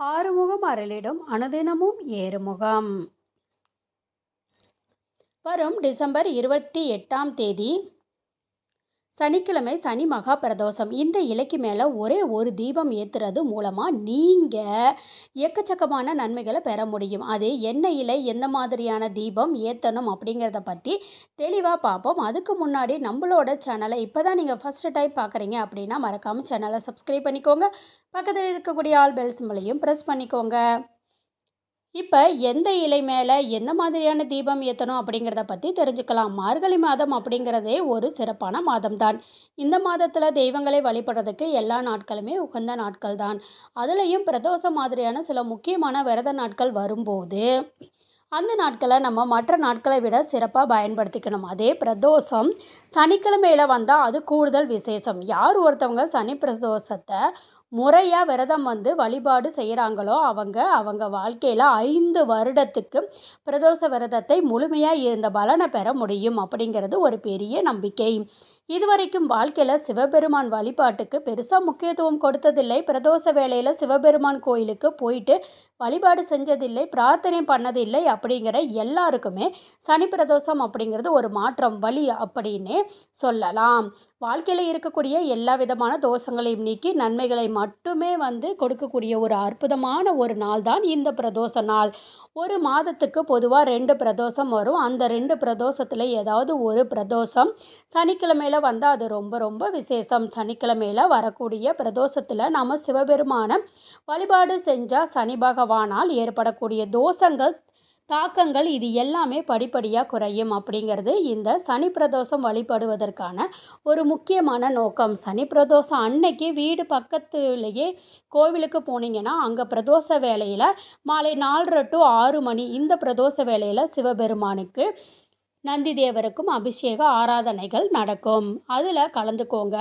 ஆறுமுகம் அருளிடும் அனுதினமும் ஏறுமுகம். வரும் டிசம்பர் இருபத்தி எட்டாம் தேதி சனிக்கிழமை சனி மகா பிரதோஷம் இந்த இலைக்கு மேலே ஒரே ஒரு தீபம் ஏற்றுறது மூலமாக நீங்கள் எக்கச்சக்கமான நன்மைகளை பெற முடியும். அது என்ன இலை எந்த மாதிரியான தீபம் ஏற்றணும் அப்படிங்கிறத பற்றி தெளிவாக பார்ப்போம். அதுக்கு முன்னாடி நம்மளோட சேனலை இப்போ தான் நீங்கள் ஃபஸ்ட்டு டைம் பார்க்குறீங்க அப்படின்னா மறக்காமல் சேனலை சப்ஸ்கிரைப் பண்ணிக்கோங்க. பக்கத்தில் இருக்கக்கூடிய ஆல் பெல் சிம்பளையும் ப்ரெஸ் பண்ணிக்கோங்க. இப்போ எந்த இலை மேலே எந்த மாதிரியான தீபம் ஏற்றணும் அப்படிங்கிறத பற்றி தெரிஞ்சுக்கலாம். மார்கழி மாதம் அப்படிங்கிறதே ஒரு சிறப்பான மாதம்தான். இந்த மாதத்தில் தெய்வங்களை வழிபடுறதுக்கு எல்லா நாட்களுமே உகந்த நாட்கள் தான் அதுலேயும் பிரதோஷம் மாதிரியான சில முக்கியமான விரத நாட்கள் வரும்போது அந்த நாட்களை நம்ம மற்ற நாட்களை விட சிறப்பாக பயன்படுத்திக்கணும். அதே பிரதோஷம் சனிக்கிழமையில் வந்தால் அது கூடுதல் விசேஷம். யார் ஒருத்தவங்க சனி பிரதோஷத்தை முறையாக விரதம் வந்து வழிபாடு செய்கிறாங்களோ அவங்க அவங்க வாழ்க்கையில் ஐந்து வருடத்துக்கு பிரதோஷ விரதத்தை முழுமையாக இருந்த பலனை பெற முடியும் அப்படிங்கிறது ஒரு பெரிய நம்பிக்கை. இதுவரைக்கும் வாழ்க்கையில் சிவபெருமான் வழிபாட்டுக்கு பெருசாக முக்கியத்துவம் கொடுத்ததில்லை. பிரதோஷ வேலையில் சிவபெருமான் கோயிலுக்கு போயிட்டு வழிபாடு செஞ்சதில்லை பிரார்த்தனை பண்ணதில்லை அப்படிங்கிற எல்லாருக்குமே சனி பிரதோஷம் அப்படிங்கிறது ஒரு மாற்றம் வழி அப்படின்னே சொல்லலாம். வாழ்க்கையில் இருக்கக்கூடிய எல்லா விதமான தோஷங்களையும் நீக்கி நன்மைகளை மட்டுமே வந்து கொடுக்கக்கூடிய ஒரு அற்புதமான ஒரு நாள் தான் இந்த பிரதோஷ நாள். ஒரு மாதத்துக்கு பொதுவாக ரெண்டு பிரதோஷம் வரும். அந்த ரெண்டு பிரதோஷத்தில் ஏதாவது ஒரு பிரதோஷம் சனிக்கிழமையில் வந்தால் அது ரொம்ப ரொம்ப விசேஷம். சனிக்கிழமையில் வரக்கூடிய பிரதோஷத்தில் நம்ம சிவபெருமான வழிபாடு செஞ்சால் சனி பகவானால் ஏற்படக்கூடிய தோஷங்கள் தாக்கங்கள் இது எல்லாமே படிப்படியாக குறையும் அப்படிங்கிறது இந்த சனி பிரதோஷம் வழிபடுவதற்கான ஒரு முக்கியமான நோக்கம். சனி பிரதோஷம் அன்னைக்கு வீடு பக்கத்துலேயே கோவிலுக்கு போனீங்கன்னா அங்கே பிரதோஷ வேலையில் மாலை நாலரை டு ஆறு மணி இந்த பிரதோஷ வேலையில் சிவபெருமானுக்கு நந்தி தேவருக்கும் அபிஷேக ஆராதனைகள் நடக்கும். அதில் கலந்துக்கோங்க.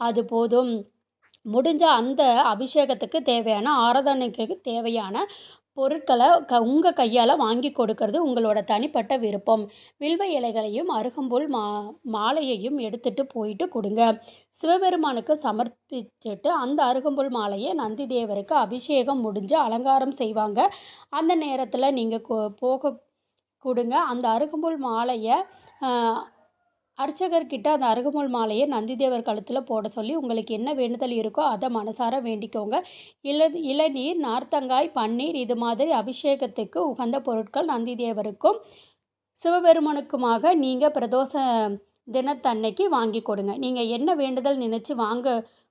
அது போதும். முடிஞ்ச அந்த அபிஷேகத்துக்கு தேவையான ஆராதனைக்கு தேவையான பொருட்களை க உங்கள் கையால் வாங்கி கொடுக்கறது உங்களோட தனிப்பட்ட விருப்பம். வில்வ இலைகளையும் அருகம்புல் மா மாலையையும் எடுத்துட்டு போயிட்டு கொடுங்க. சிவபெருமானுக்கு சமர்ப்பிச்சுட்டு அந்த அருகம்புல் மாலையை நந்தி தேவருக்கு அபிஷேகம் முடிஞ்சு அலங்காரம் செய்வாங்க. அந்த நேரத்தில் நீங்கள் போக கொடுங்க. அந்த அருகம்புல் மாலையை அர்ச்சகர்கிட்ட அந்த அருகமுள் மாலையை நந்திதேவர் கழுத்தில் போட சொல்லி உங்களுக்கு என்ன வேண்டுதல் இருக்கோ அதை மனசார வேண்டிக்கோங்க. இள இளநீர் நார்த்தங்காய் பன்னீர் இது மாதிரி அபிஷேகத்துக்கு உகந்த பொருட்கள் நந்திதேவருக்கும் சிவபெருமானுக்குமாக நீங்கள் பிரதோஷ தினத்தன்னைக்கு வாங்கி கொடுங்க. நீங்கள் என்ன வேண்டுதல் நினச்சி வாங்க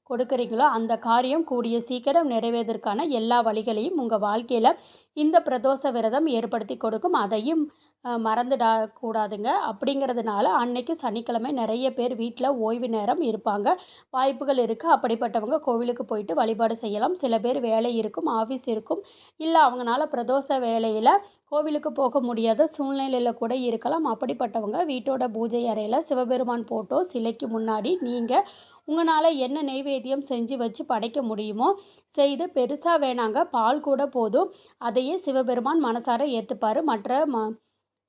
கொடுக்குறீங்களோ அந்த காரியம் கூடிய சீக்கிரம் நிறைவேறதற்கான எல்லா வழிகளையும் உங்கள் வாழ்க்கையில் இந்த பிரதோஷ விரதம் ஏற்படுத்தி கொடுக்கும். அதையும் மறந்துடா கூடாதுங்க. அப்படிங்கிறதுனால அன்னைக்கு சனிக்கிழமை நிறைய பேர் வீட்டில் ஓய்வு நேரம் இருப்பாங்க. வாய்ப்புகள் இருக்குது அப்படிப்பட்டவங்க கோவிலுக்கு போயிட்டு வழிபாடு செய்யலாம். சில பேர் வேலை இருக்கும் ஆஃபீஸ் இருக்கும். இல்லை அவங்களால பிரதோஷ வேலையில் கோவிலுக்கு போக முடியாத சூழ்நிலையில் கூட இருக்கலாம். அப்படிப்பட்டவங்க வீட்டோட பூஜை அறையில் சிவபெருமான் போட்டோ சிலைக்கு முன்னாடி நீங்கள் உங்களால் என்ன நெய்வேத்தியம் செஞ்சு வச்சு படைக்க முடியுமோ செய்து பெருசாக வேணாங்க. பால் கூட போதும். அதையே சிவபெருமான் மனசார ஏற்றுப்பார் மற்ற ம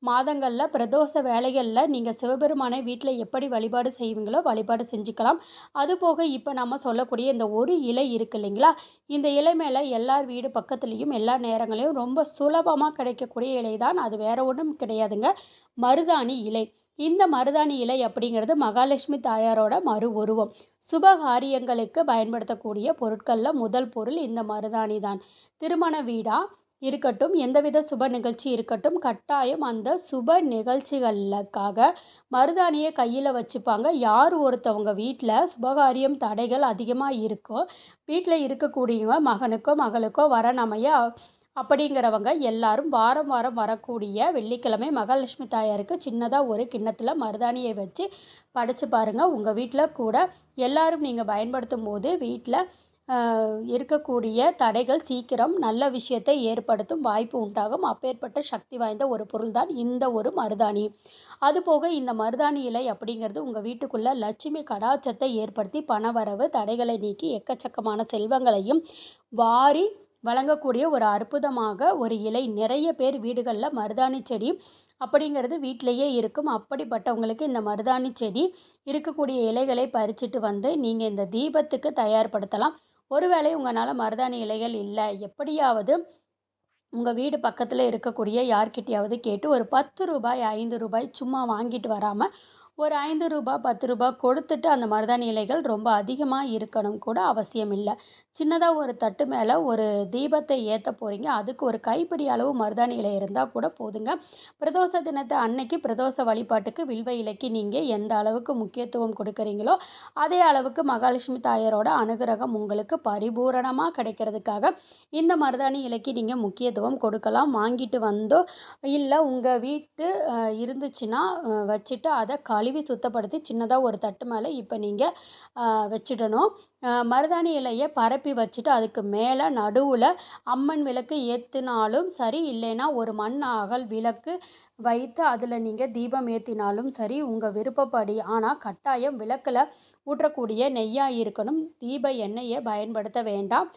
மாதங்களில் பிரதோஷ வேலைகளில் நீங்கள் சிவபெருமானை வீட்டில் எப்படி வழிபாடு செய்வீங்களோ வழிபாடு செஞ்சுக்கலாம். அதுபோக இப்போ நம்ம சொல்லக்கூடிய இந்த ஒரு இலை இருக்கு இல்லைங்களா? இந்த இலை மேலே எல்லார் வீடு பக்கத்துலேயும் எல்லா நேரங்களையும் ரொம்ப சுலபமாக கிடைக்கக்கூடிய இலை தான் அது வேற ஒன்றும் கிடையாதுங்க. மருதாணி இலை. இந்த மருதாணி இலை அப்படிங்கிறது மகாலட்சுமி தாயாரோட மறு உருவம். சுபகாரியங்களுக்கு பயன்படுத்தக்கூடிய பொருட்களில் முதல் பொருள் இந்த மருதாணி தான் திருமண வீடா இருக்கட்டும் எந்தவித சுப நிகழ்ச்சி இருக்கட்டும் கட்டாயம் அந்த சுப நிகழ்ச்சிகளுக்காக மருதாணியை கையில் வச்சுப்பாங்க. யார் ஒருத்தவங்க வீட்டில் சுபகாரியம் தடைகள் அதிகமாக இருக்கோ வீட்டில் இருக்கக்கூடியவங்க மகனுக்கோ மகளுக்கோ வரணமைய அப்படிங்கிறவங்க எல்லாரும் வாரம் வாரம் வரக்கூடிய வெள்ளிக்கிழமை மகாலட்சுமி தாயாருக்கு சின்னதாக ஒரு கிண்ணத்தில் மருதாணியை வச்சு படைச்சு பாருங்கள் உங்கள் வீட்டில் கூட எல்லாரும் நீங்கள் பயன்படுத்தும் போது வீட்டில் இருக்கக்கூடிய தடைகள் சீக்கிரம் நல்ல விஷயத்தை ஏற்படுத்தும் வாய்ப்பு உண்டாகும். அப்பேற்பட்ட சக்தி வாய்ந்த ஒரு பொருள் தான் இந்த ஒரு மருதாணி. அதுபோக இந்த மருதாணி இலை அப்படிங்கிறது உங்கள் வீட்டுக்குள்ளே லட்சுமி கடாச்சத்தை ஏற்படுத்தி பணவரவு தடைகளை நீக்கி எக்கச்சக்கமான செல்வங்களையும் வாரி வழங்கக்கூடிய ஒரு அற்புதமாக ஒரு இலை. நிறைய பேர் வீடுகளில் மருதாணி செடி அப்படிங்கிறது வீட்டிலையே இருக்கும். அப்படிப்பட்டவங்களுக்கு இந்த மருதாணி செடி இருக்கக்கூடிய இலைகளை பறிச்சுட்டு வந்து நீங்கள் இந்த தீபத்துக்கு தயார்படுத்தலாம். ஒருவேளை உங்களால் மருதாணி இலைகள் இல்லை எப்படியாவது உங்கள் வீடு பக்கத்தில் இருக்கக்கூடிய யார்கிட்டையாவது கேட்டு ஒரு பத்து ரூபாய் ஐந்து ரூபாய் சும்மா வாங்கிட்டு வராமல் ஒரு ஐந்து ரூபாய் பத்து ரூபாய் கொடுத்துட்டு அந்த மருதாணி இலைகள் ரொம்ப அதிகமாக இருக்கணும் கூட அவசியம் இல்லை. சின்னதாக ஒரு தட்டு மேலே ஒரு தீபத்தை ஏற்ற போகிறீங்க அதுக்கு ஒரு கைப்பிடி அளவு மருதாணி இலை இருந்தால் கூட போதுங்க. பிரதோஷ தினத்தை அன்னைக்கு பிரதோஷ வழிபாட்டுக்கு வில்வ இலைக்கு நீங்கள் எந்த அளவுக்கு முக்கியத்துவம் கொடுக்குறீங்களோ அதே அளவுக்கு மகாலட்சுமி தாயாரோட அனுகிரகம் உங்களுக்கு பரிபூரணமாக கிடைக்கிறதுக்காக இந்த மருதாணி இலைக்கு நீங்கள் முக்கியத்துவம் கொடுக்கலாம். வாங்கிட்டு வந்தோ இல்லை உங்கள் வீட்டு இருந்துச்சுன்னா வச்சுட்டு அதை கழுவி சுத்தப்படுத்தி சின்னதாக ஒரு தட்டு மேலே இப்போ நீங்கள் வச்சிடணும். மருதாணி இலையை பரப்பி வச்சுட்டு அதுக்கு மேலே நடுவில் அம்மன் விளக்கு ஏற்றினாலும் சரி இல்லைன்னா ஒரு மண் அகல் விளக்கு வைத்து அதில் நீங்கள் தீபம் ஏற்றினாலும் சரி உங்கள் விருப்பப்படி. ஆனால் கட்டாயம் விளக்கில் ஊற்றக்கூடிய நெய்யாக இருக்கணும். தீப எண்ணெயை பயன்படுத்த வேண்டாம்.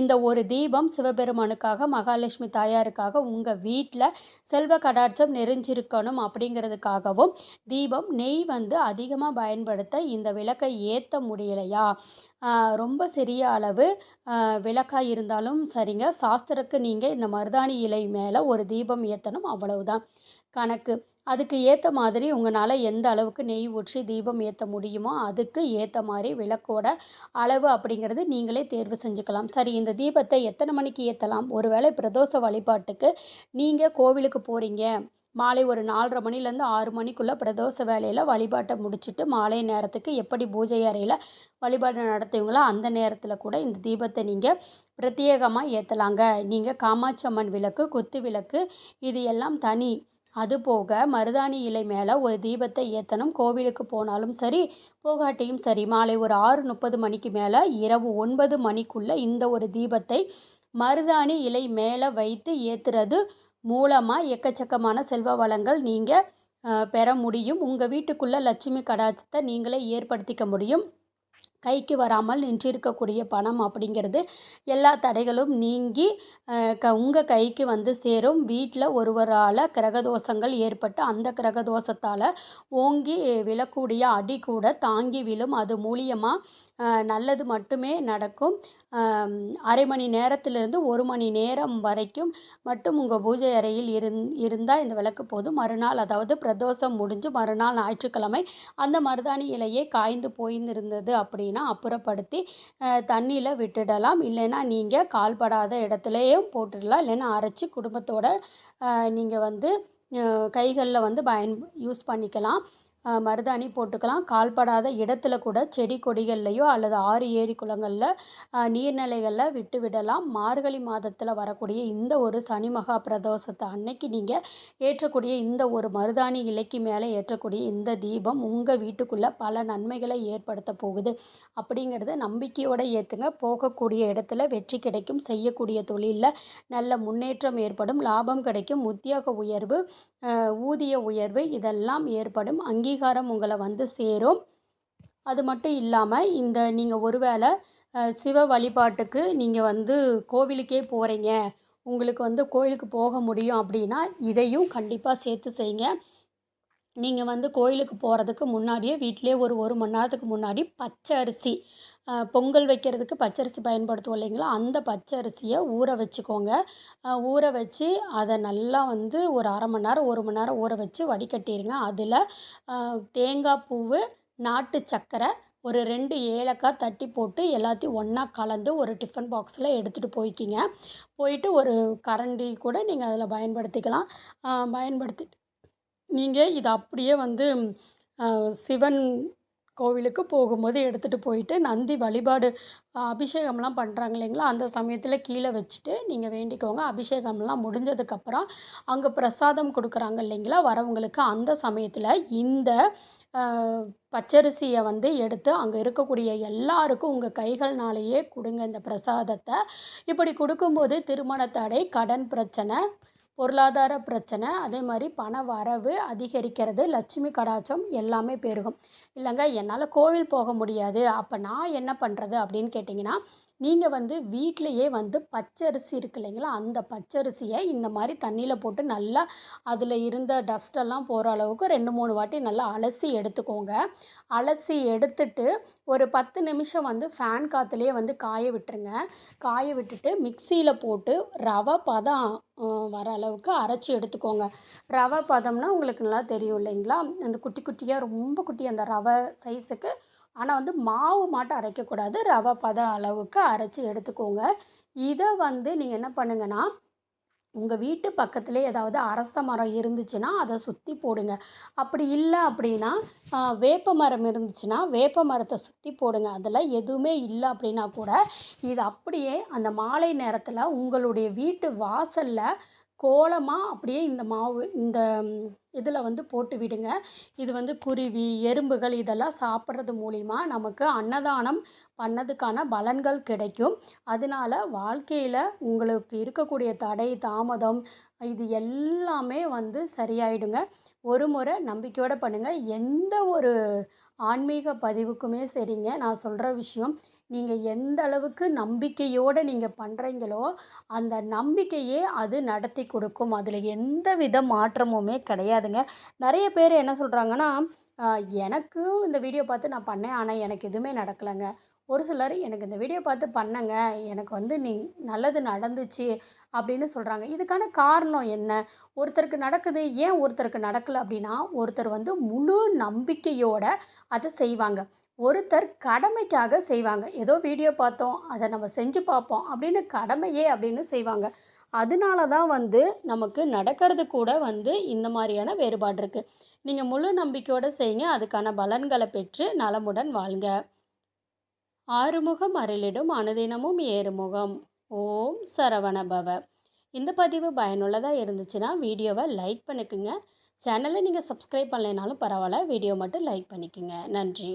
இந்த ஒரு தீபம் சிவபெருமானுக்காக மகாலட்சுமி தாயாருக்காக உங்கள் வீட்டில் செல்வ கடாட்சம் நெறிஞ்சிருக்கணும் அப்படிங்கிறதுக்காகவும் தீபம் நெய் வந்து அதிகமாக பயன்படுத்த இந்த விளக்கை ஏற்ற முடியலையா? ஆஹ் ரொம்ப சிறிய அளவு விளக்காய் இருந்தாலும் சரிங்க. சாஸ்திரக்கு நீங்கள் இந்த மருதாணி இலை மேலே ஒரு தீபம் ஏற்றணும் அவ்வளவுதான். கணக்கு. அதுக்கு ஏற்ற மாதிரி உங்களால் எந்த அளவுக்கு நெய் ஊற்றி தீபம் ஏற்ற முடியுமோ அதுக்கு ஏற்ற மாதிரி விளக்கோட அளவு அப்படிங்கிறது நீங்களே தேர்வு செஞ்சுக்கலாம். சரி இந்த தீபத்தை எத்தனை மணிக்கு ஏற்றலாம் ஒருவேளை பிரதோஷ வழிபாட்டுக்கு நீங்கள் கோவிலுக்கு போகிறீங்க மாலை ஒரு நாலரை மணிலேருந்து ஆறு மணிக்குள்ளே பிரதோஷ வேலையில் வழிபாட்டை முடிச்சுட்டு மாலை நேரத்துக்கு எப்படி பூஜை அறையில் வழிபாடு நடத்துவீங்களோ அந்த நேரத்தில் கூட இந்த தீபத்தை நீங்கள் பிரத்யேகமாக ஏற்றலாங்க நீங்கள் காமாட்சி அம்மன் விளக்கு குத்து விளக்கு இது எல்லாம் தனி. அதுபோக மருதாணி இலை மேலே ஒரு தீபத்தை ஏற்றணும் கோவிலுக்கு போனாலும் சரி போகாட்டியும் சரி மாலை ஒரு ஆறு முப்பது மணிக்கு மேலே இரவு ஒன்பது மணிக்குள்ளே இந்த ஒரு தீபத்தை மருதாணி இலை மேலே வைத்து ஏற்றுறது மூலமாக எக்கச்சக்கமான செல்வ வளங்கள் நீங்கள் பெற முடியும். உங்கள் வீட்டுக்குள்ளே லட்சுமி கடாட்சத்தை நீங்களே ஏற்படுத்திக்க முடியும். கைக்கு வராமல் நின்றிருக்கக்கூடிய பணம் அப்படிங்கிறது எல்லா தடைகளும் நீங்கி க உங்கள் கைக்கு வந்து சேரும். வீட்டில் ஒருவரால் கிரகதோஷங்கள் ஏற்பட்டு அந்த கிரகதோஷத்தால் ஓங்கி விழக்கூடிய அடி கூட தாங்கி விழும். அது மூலியமாக நல்லது மட்டுமே நடக்கும். அரை மணி நேரத்திலிருந்து ஒரு மணி நேரம் வரைக்கும் மட்டும் உங்கள் பூஜை அறையில் இருந் இருந்தால் இந்த விளக்கு போதும். மறுநாள் அதாவது பிரதோஷம் முடிஞ்சு மறுநாள் ஞாயிற்றுக்கிழமை அந்த மருதாணி இலையே காய்ந்து போயிருந்தது அப்படின்னா அப்புறப்படுத்தி தண்ணியில் விட்டுடலாம். இல்லைன்னா நீங்கள் கால்படாத இடத்துலையும் போட்டுடலாம். இல்லைன்னா அரைச்சி குடும்பத்தோட நீங்கள் வந்து கைகளில் வந்து பயன் யூஸ் பண்ணிக்கலாம். மருதாணி போட்டுக்கலாம். கால்படாத இடத்துல கூட செடி கொடிகள்லையோ அல்லது ஆறு ஏரி குளங்களில் நீர்நிலைகளில் விட்டு விடலாம். மார்கழி மாதத்தில் வரக்கூடிய இந்த ஒரு சனி மகா பிரதோஷத்தை அன்னைக்கு நீங்கள் ஏற்றக்கூடிய இந்த ஒரு மருதாணி இலைக்கு மேலே ஏற்றக்கூடிய இந்த தீபம் உங்கள் வீட்டுக்குள்ளே பல நன்மைகளை ஏற்படுத்த போகுது. அப்படிங்கிறது நம்பிக்கையோடு ஏற்றுங்க போகக்கூடிய இடத்துல வெற்றி கிடைக்கும். செய்யக்கூடிய தொழிலில் நல்ல முன்னேற்றம் ஏற்படும். லாபம் கிடைக்கும். உத்தியோக உயர்வு ஊதிய உயர்வு இதெல்லாம் ஏற்படும். அங்கீகாரம் உங்களை வந்து சேரும். அது மட்டும் இல்லாமல் இந்த நீங்கள் ஒருவேளை வேளை சிவ வழிபாட்டுக்கு நீங்கள் வந்து கோவிலுக்கே போகிறீங்க உங்களுக்கு வந்து கோயிலுக்கு போக முடியும் அப்படின்னா இதையும் கண்டிப்பாக சேர்த்து செய்யுங்க. நீங்கள் வந்து கோயிலுக்கு போகிறதுக்கு முன்னாடியே வீட்டிலே ஒரு ஒரு மணி நேரத்துக்கு முன்னாடி பச்சை அரிசி பொங்கல் வைக்கிறதுக்கு பச்சரிசி பயன்படுத்துவோம் இல்லைங்களா? அந்த பச்சரிசியை ஊற வச்சுக்கோங்க. ஊற வச்சு அதை நல்லா வந்து ஒரு அரை மணி நேரம் ஒரு மணி நேரம் ஊற வச்சு வடிகட்டிடுங்க அதில் தேங்காய் பூவு நாட்டு சர்க்கரை ஒரு ரெண்டு ஏலக்காய் தட்டி போட்டு எல்லாத்தையும் ஒன்றா கலந்து ஒரு டிஃபன் பாக்ஸில் எடுத்துகிட்டு போய்க்கிங்க. போயிட்டு ஒரு கரண்டி கூட நீங்கள் அதில் பயன்படுத்திக்கலாம். பயன்படுத்தி நீங்கள் இதை அப்படியே வந்து சிவன் கோவிலுக்கு போகும்போது எடுத்துகிட்டு போயிட்டு நந்தி வழிபாடு அபிஷேகம்லாம் பண்ணுறாங்க இல்லைங்களா? அந்த சமயத்தில் கீழே வச்சுட்டு நீங்கள் வேண்டிக்கோங்க. அபிஷேகம்லாம் முடிஞ்சதுக்கப்புறம் அங்கே பிரசாதம் கொடுக்குறாங்க இல்லைங்களா? வரவங்களுக்கு அந்த சமயத்தில் இந்த பச்சரிசியை வந்து எடுத்து அங்கே இருக்கக்கூடிய எல்லாருக்கும் உங்கள் கைகள்னாலேயே கொடுங்க இந்த பிரசாதத்தை. இப்படி கொடுக்கும்போது திருமண தடை கடன் பிரச்சனை பொருளாதார பிரச்சனை அதே மாதிரி பண வரவு அதிகரிக்கிறது லட்சுமி கடாச்சம் எல்லாமே பெருகும். இல்லைங்க என்னால் கோவில் போக முடியாது. அப்போ நான் என்ன பண்ணுறது அப்படின்னு கேட்டிங்கன்னா நீங்கள் வந்து வீட்டிலையே வந்து பச்சரிசி இருக்கு இல்லைங்களா அந்த பச்சரிசியை இந்த மாதிரி தண்ணியில் போட்டு நல்லா அதில் இருந்த டஸ்ட்டெல்லாம் போகிற அளவுக்கு ரெண்டு மூணு வாட்டி நல்லா அலசி எடுத்துக்கோங்க. அலசி எடுத்துட்டு ஒரு பத்து நிமிஷம் வந்து ஃபேன் காற்றுலேயே வந்து காய விட்டுருங்க. காய விட்டுட்டு மிக்சியில் போட்டு ரவை பதம் வர அளவுக்கு அரைச்சி எடுத்துக்கோங்க. ரவை பதம்னா உங்களுக்கு நல்லா தெரியும் இல்லைங்களா அந்த குட்டி குட்டியாக ரொம்ப குட்டி அந்த ரவை ரவை சைஸுக்கு ஆனால் வந்து மாவு மாட்டம் அரைக்கக்கூடாது. ரவை பதம் அளவுக்கு அரைச்சி எடுத்துக்கோங்க. இதை வந்து நீங்கள் என்ன பண்ணுங்கன்னா உங்கள் வீட்டு பக்கத்துலேயே ஏதாவது அரச மரம் இருந்துச்சுன்னா அதை சுற்றி போடுங்க. அப்படி இல்லை அப்படின்னா வேப்ப மரம் இருந்துச்சுன்னா வேப்ப மரத்தை சுற்றி போடுங்க. அதில் எதுவுமே இல்லை அப்படின்னா கூட இது அப்படியே அந்த மாலை நேரத்தில் உங்களுடைய வீட்டு வாசலில் கோலமாக அப்படியே இந்த மாவு இந்த இதில் வந்து போட்டு விடுங்க. இது வந்து குருவி எறும்புகள் இதெல்லாம் சாப்பிட்றது மூலிமா நமக்கு அன்னதானம் பண்ணதுக்கான பலன்கள் கிடைக்கும். அதனால வாழ்க்கையில் உங்களுக்கு இருக்கக்கூடிய தடை தாமதம் இது எல்லாமே வந்து சரியாயிடுங்க. ஒரு முறை நம்பிக்கையோடு பண்ணுங்கள் எந்த ஒரு ஆன்மீக பதிவுக்குமே சரிங்க. நான் சொல்கிற விஷயம் நீங்கள் எந்த அளவுக்கு நம்பிக்கையோடு நீங்கள் பண்ணுறீங்களோ அந்த நம்பிக்கையே அது நடத்தி கொடுக்கும். அதில் எந்த வித மாற்றமுமே கிடையாதுங்க. நிறைய பேர் என்ன சொல்கிறாங்கன்னா எனக்கும் இந்த வீடியோ பார்த்து நான் பண்ணேன். ஆனால் எனக்கு எதுவுமே நடக்கலைங்க. ஒரு சிலர் எனக்கு இந்த வீடியோ பார்த்து பண்ணங்க. எனக்கு வந்து நீ நல்லது நடந்துச்சு அப்படின்னு சொல்கிறாங்க இதுக்கான காரணம் என்ன? ஒருத்தருக்கு நடக்குது. ஏன் ஒருத்தருக்கு நடக்கலை அப்படின்னா ஒருத்தர் வந்து முழு நம்பிக்கையோட அதை செய்வாங்க. ஒருத்தர் கடமைக்காக செய்வாங்க. ஏதோ வீடியோ பார்த்தோம் அதை நம்ம செஞ்சு பார்ப்போம். அப்படின்னு கடமையே அப்படின்னு செய்வாங்க. அதனால தான் வந்து நமக்கு நடக்கிறது கூட வந்து இந்த மாதிரியான வேறுபாடு இருக்குது நீங்கள் முழு நம்பிக்கையோடு செய்யுங்க. அதுக்கான பலன்களை பெற்று நலமுடன் வாழ்க. ஆறுமுகம் அருளிடும் அனுதினமும் ஏறுமுகம். ஓம் சரவணபவ. இந்த பதிவு பயனுள்ளதாக இருந்துச்சுன்னா வீடியோவை லைக் பண்ணிக்கோங்க. சேனலை நீங்கள் சப்ஸ்கிரைப் பண்ணலைனாலும் பரவாயில்ல. வீடியோ மட்டும் லைக் பண்ணிக்கோங்க. நன்றி.